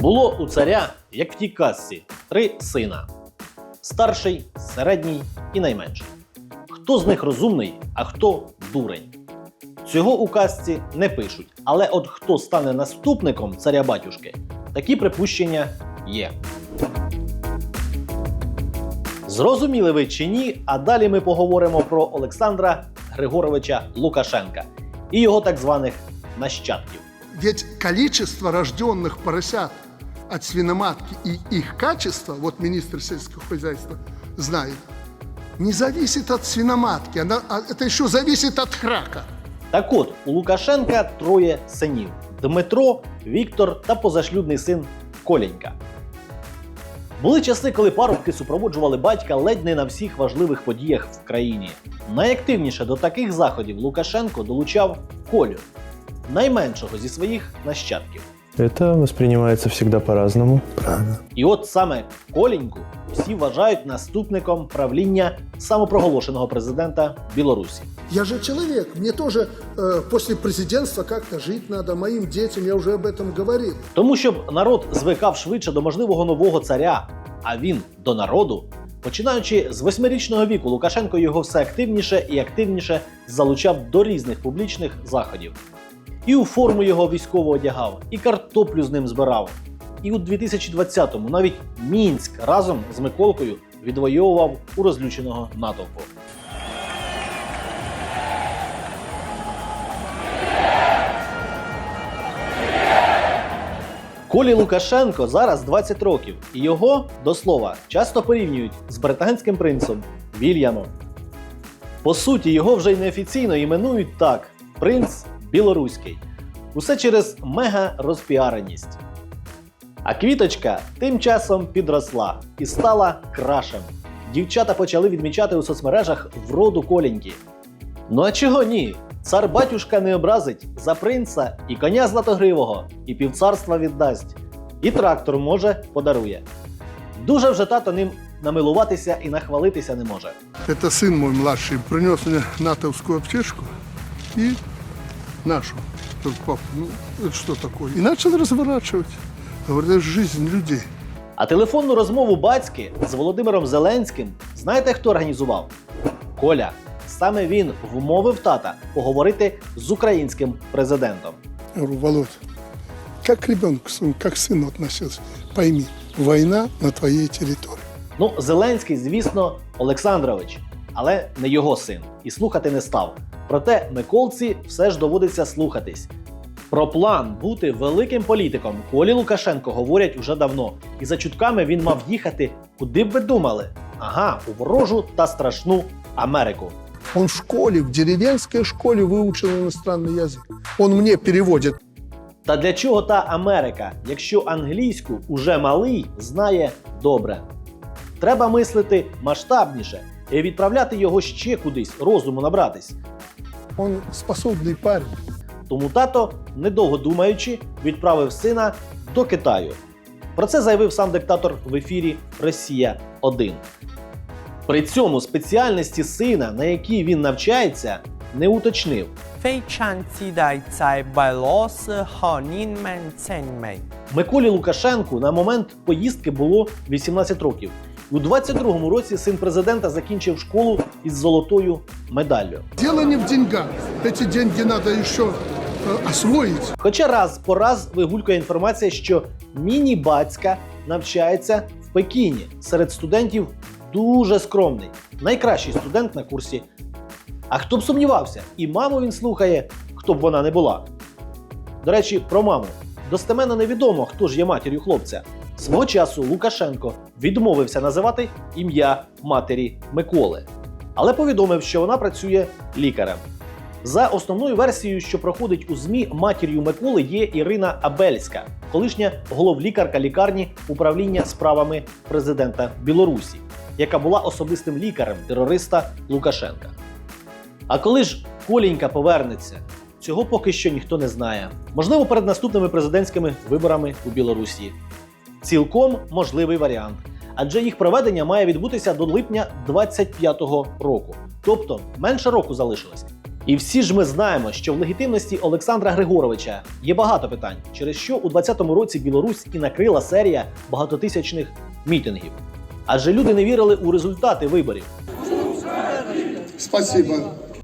Було у царя, як в тій казці, три сина: старший, середній і найменший. Хто з них розумний, а хто дурень? Цього у казці не пишуть, але от хто стане наступником царя батюшки, такі припущення є. Зрозуміли ви чи ні? А далі ми поговоримо про Олександра Григоровича Лукашенка і його так званих нащадків. Ведь количество рожденных поросят от свиноматки и их качество, вот министр сельского хозяйства знает, не зависит от свиноматки, она, это еще зависит от храка. Так от, у Лукашенка троє синів: Дмитро, Віктор та позашлюбний син Коленька. Були часи, коли парубки супроводжували батька ледь не на всіх важливих подіях в країні. Найактивніше до таких заходів Лукашенко долучав Колю, найменшого зі своїх нащадків. Это воспринимается всегда по-разному. Правильно. І от саме Коленьку всі вважають наступником правління самопроголошеного президента Білорусі. Я же человек, мне тоже э, после президентства как-то жить надо, моим детям, я уже об этом говорил. Тому щоб народ звикав швидше до можливого нового царя, а він до народу. Починаючи з восьмирічного віку, Лукашенко його все активніше і активніше залучав до різних публічних заходів. І у форму його військово одягав, і картоплю з ним збирав. І у 2020-му навіть Мінськ разом з Миколкою відвоював у розлюченого натовпу. Колі Лукашенко зараз 20 років, і його, до слова, часто порівнюють з британським принцем Вільямом. По суті, його вже й неофіційно іменують так: принц білоруський. Усе через мега розпіареність. А квіточка тим часом підросла і стала крашем. Дівчата почали відмічати у соцмережах вроду коленьки. Ну а чого ні? Цар батюшка не образить за принца і коня златогривого, і півцарства віддасть, і трактор може подарує. Дуже вже тато ним намилуватися і нахвалитися не може. Это сын мой младший принес мне натовскую аптечку и нашу. Говорит, Пап, ну это что такое? И начал разворачивать. Говорит, это жизнь людей. А телефонну розмову батьки з Володимиром Зеленським знаєте, хто організував? Коля. Саме він вмовив тата поговорити з українським президентом. Я говорю, Володь, как к ребенку, своему, как к сыну относился. Пойми, война на твоей территории. Ну, Зеленський, звісно, Олександрович, але не його син, і слухати не став. Проте Миколці все ж доводиться слухатись. Про план бути великим політиком Колі Лукашенко говорять уже давно, і за чутками він мав їхати, куди б ви думали? Ага, у ворожу та страшну Америку. Он в школе, в деревенской школе выучил иностранный язык. Он мне переводит. Та для чого та Америка, якщо англійську уже малий знає добре? Треба мислити масштабніше і відправляти його ще кудись, розуму набратись. Он способний парень. Тому тато, недовго думаючи, відправив сина до Китаю. Про це заявив сам диктатор в ефірі Росія 1 При цьому спеціальності сина, на якій він навчається, не уточнив. Миколі Лукашенку на момент поїздки було 18 років. У 22-му році син президента закінчив школу із золотою медаллю. Дело не в деньгах. Эти деньги надо еще э, освоить. Хоча раз по раз вигулькує інформація, що міні-бацька навчається в Пекіні серед студентів дуже скромний, найкращий студент на курсі. А хто б сумнівався, і маму він слухає, хто б вона не була. До речі, про маму. Достеменно невідомо, хто ж є матір'ю хлопця. Свого часу Лукашенко відмовився називати ім'я матері Миколи, але повідомив, що вона працює лікарем. За основною версією, що проходить у ЗМІ, матір'ю Миколи є Ірина Абельська, колишня головлікарка лікарні управління справами президента Білорусі, яка була особистим лікарем терориста Лукашенка. А коли ж Колінька повернеться, цього поки що ніхто не знає. Можливо, перед наступними президентськими виборами у Білорусі. Цілком можливий варіант, адже їх проведення має відбутися до липня 25-го року, тобто менше року залишилось. І всі ж ми знаємо, що в легітимності Олександра Григоровича є багато питань, через що у 2020 році Білорусь і накрила серія багатотисячних мітингів. Адже люди не вірили у результати виборів. Спасибо.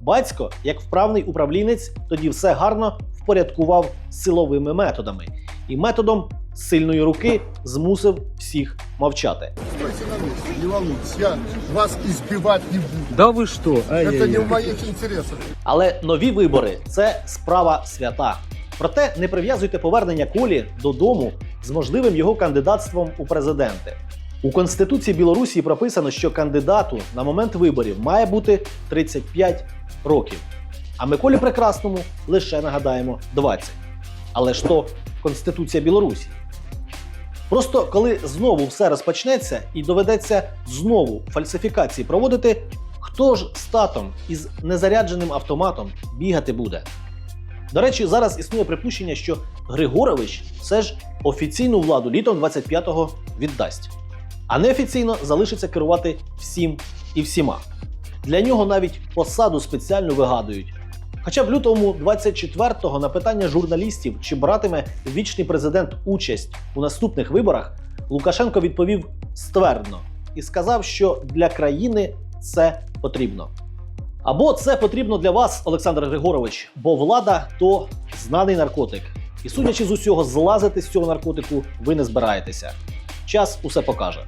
Батько, як вправний управлінець, тоді все гарно впорядкував силовими методами і методом сильної руки змусив всіх мовчати. Стойте на месте, не волнуйтесь, я вас избивать не буду. Да вы что? Это не в моих интересах. Але нові вибори це справа свята. Проте не прив'язуйте повернення Колі додому з можливим його кандидатством у президенти. У Конституції Білорусі прописано, що кандидату на момент виборів має бути 35 років. А Миколі Прекрасному лише нагадаємо 20. Але ж то Конституція Білорусі. Просто коли знову все розпочнеться і доведеться знову фальсифікації проводити, хто ж з татом із незарядженим автоматом бігати буде? До речі, зараз існує припущення, що Григорович все ж офіційну владу літом 25-го віддасть, а неофіційно залишиться керувати всім і всіма. Для нього навіть посаду спеціально вигадують. Хоча в лютому 24-го на питання журналістів, чи братиме вічний президент участь у наступних виборах, Лукашенко відповів ствердно і сказав, що для країни це потрібно. Або це потрібно для вас, Олександр Григорович, бо влада то знаний наркотик. І судячи з усього, злазити з цього наркотику ви не збираєтеся. Час усе покаже.